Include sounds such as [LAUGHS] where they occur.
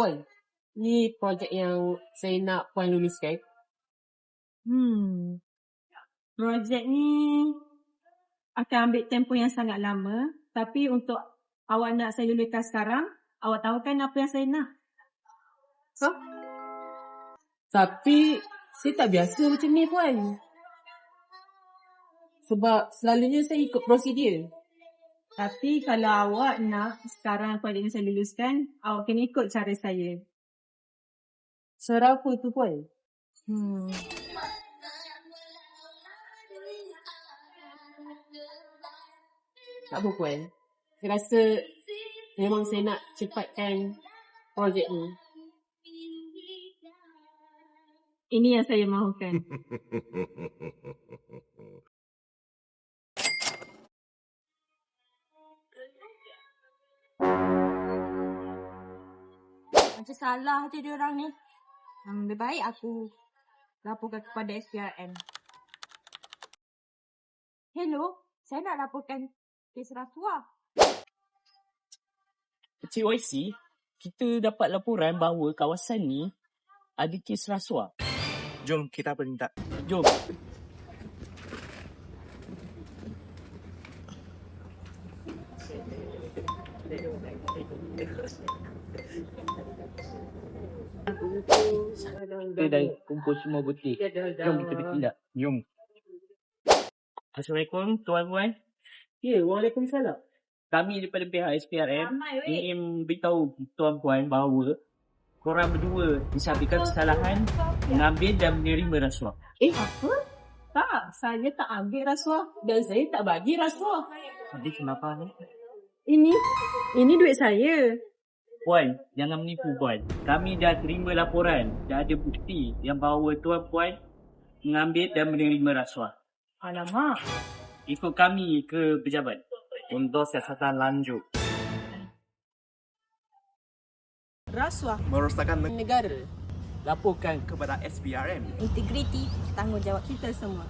Puan, ni projek yang saya nak Puan luluskan. Hmm. Projek ni akan ambil tempoh yang sangat lama. Tapi untuk awak nak saya luluskan sekarang, awak tahu kan apa yang saya nak? Ha? Tapi, saya tak biasa macam ni Puan. Sebab selalunya saya ikut prosedur. Tapi kalau awak nak sekarang projek ni saya luluskan, awak kena ikut cara saya. Cara apa tu Puan? Hmm. Tak apa Puan. Saya rasa memang saya nak cepatkan projek ni. Ini yang saya mahukan. [LAUGHS] Macam salah je dia orang ni. Hmm, lebih baik aku laporkan kepada SPRM. Hello, saya nak laporkan kes rasuah. Cik YC, kita dapat laporan bahawa kawasan ni ada kes rasuah. Jom kita bertindak. Jom. Kita dah kumpul semua bukti. Jom kita bertindak. Jom. Assalamualaikum tuan-tuan. Ya, Waalaikumsalam. Kami daripada pihak SPRM ingin beritahu tuan-puan bahawa korang berdua disabitkan kesalahan mengambil dan menerima rasuah. Eh, apa? Tak, saya tak ambil rasuah dan saya tak bagi rasuah. Jadi kenapa ni? ini, ini duit saya. Puan, jangan menipu puan. Kami dah terima laporan, dah ada bukti yang bahawa tuan-puan mengambil dan menerima rasuah. Alamak. Ikut kami ke pejabat. Untuk siasatan lanjut. Rasuah, Merosakkan Negara. Laporkan kepada SPRM. integriti, tanggungjawab kita semua.